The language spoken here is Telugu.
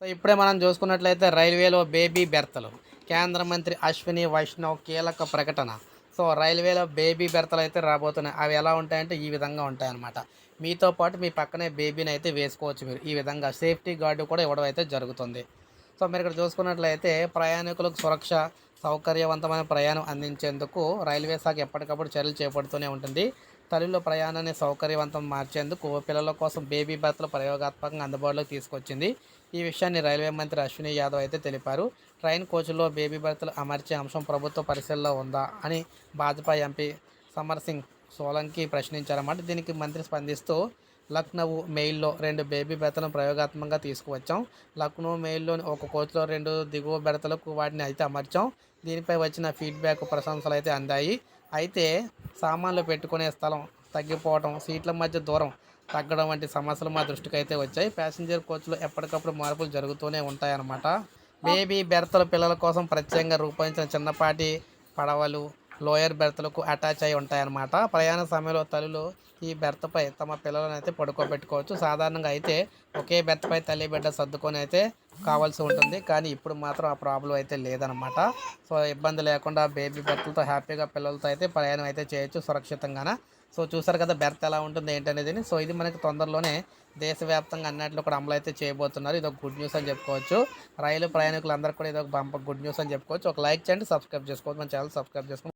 సో ఇప్పుడే మనం చూసుకున్నట్లయితే రైల్వేలో బేబీ బెర్తలు కేంద్ర మంత్రి అశ్విని వైష్ణవ్ కీలక ప్రకటన. సో రైల్వేలో బేబీ బెర్తలు అయితే రాబోతున్నాయి. అవి ఎలా ఉంటాయంటే ఈ విధంగా ఉంటాయన్నమాట. మీతో పాటు మీ పక్కనే బేబీని అయితే వేసుకోవచ్చు మీరు. ఈ విధంగా సేఫ్టీ గార్డు కూడా ఇవ్వడం అయితే జరుగుతుంది. సో మీరు ఇక్కడ చూసుకున్నట్లయితే ప్రయాణికులకు సురక్ష సౌకర్యవంతమైన ప్రయాణం అందించేందుకు రైల్వే శాఖ ఎప్పటికప్పుడు చర్యలు చేపడుతూనే ఉంటుంది. తల్లిలో ప్రయాణాన్ని సౌకర్యవంతం మార్చేందుకు పిల్లల కోసం బేబీ బర్త్లు ప్రయోగాత్మకంగా అందుబాటులోకి తీసుకొచ్చింది. ఈ విషయాన్ని రైల్వే మంత్రి అశ్విని యాదవ్ అయితే తెలిపారు. ట్రైన్ కోచ్లో బేబీ బర్త్లు అమర్చే అంశం ప్రభుత్వ పరిశీలనలో ఉందా అని భాజపా ఎంపీ సమర్ సింగ్ సోలంకి ప్రశ్నించారన్నమాట. దీనికి మంత్రి స్పందిస్తూ లక్నో మెయిల్లో రెండు బేబీ బెడతలను ప్రయోగాత్మకంగా తీసుకువచ్చాం. లక్నో మెయిల్లోని ఒక కోచ్లో రెండు దిగువ బెడతలకు వాటిని అయితే అమర్చాం. దీనిపై వచ్చిన ఫీడ్బ్యాక్ ప్రశంసలు అయితే అందాయి. అయితే సామాన్లు పెట్టుకునే స్థలం తగ్గిపోవడం సీట్ల మధ్య దూరం తగ్గడం వంటి సమస్యలు మా దృష్టికి అయితే వచ్చాయి. ప్యాసింజర్ కోచ్లో ఎప్పటికప్పుడు మార్పులు జరుగుతూనే ఉంటాయన్నమాట. బేబీ బెర్తలు పిల్లల కోసం ప్రత్యేకంగా రూపొందించిన చిన్నపాటి పడవలు లోయర్ బెర్త్లకు అటాచ్ అయి ఉంటాయన్నమాట. ప్రయాణ సమయంలో తల్లులు ఈ బెర్త్పై తమ పిల్లలను అయితే పడుకోబెట్టుకోవచ్చు. సాధారణంగా అయితే ఒకే బెర్త్పై తల్లి బిడ్డ సర్దుకొని అయితే కావాల్సి ఉంటుంది. కానీ ఇప్పుడు మాత్రం ఆ ప్రాబ్లం అయితే లేదనమాట సో ఇబ్బంది లేకుండా బేబీ బెర్త్లతో హ్యాపీగా పిల్లలతో అయితే ప్రయాణం అయితే చేయొచ్చు సురక్షితంగాన. సో చూసారు కదా బెర్త్ ఎలా ఉంటుంది ఏంటనేది సో ఇది మనకి తొందరలోనే దేశవ్యాప్తంగా అన్నట్లు కూడా అమలు అయితే చేయబోతున్నారు. ఇది ఒక గుడ్ న్యూస్ అని చెప్పుకోవచ్చు. రైలు ప్రయాణికులందరూ కూడా ఇది ఒక బంప గుడ్ న్యూస్ అని చెప్పుకోవచ్చు. ఒక లైక్ చేయండి సబ్స్క్రైబ్ చేసుకోవచ్చు మన ఛానల్ సబ్స్క్రైబ్ చేసుకోండి.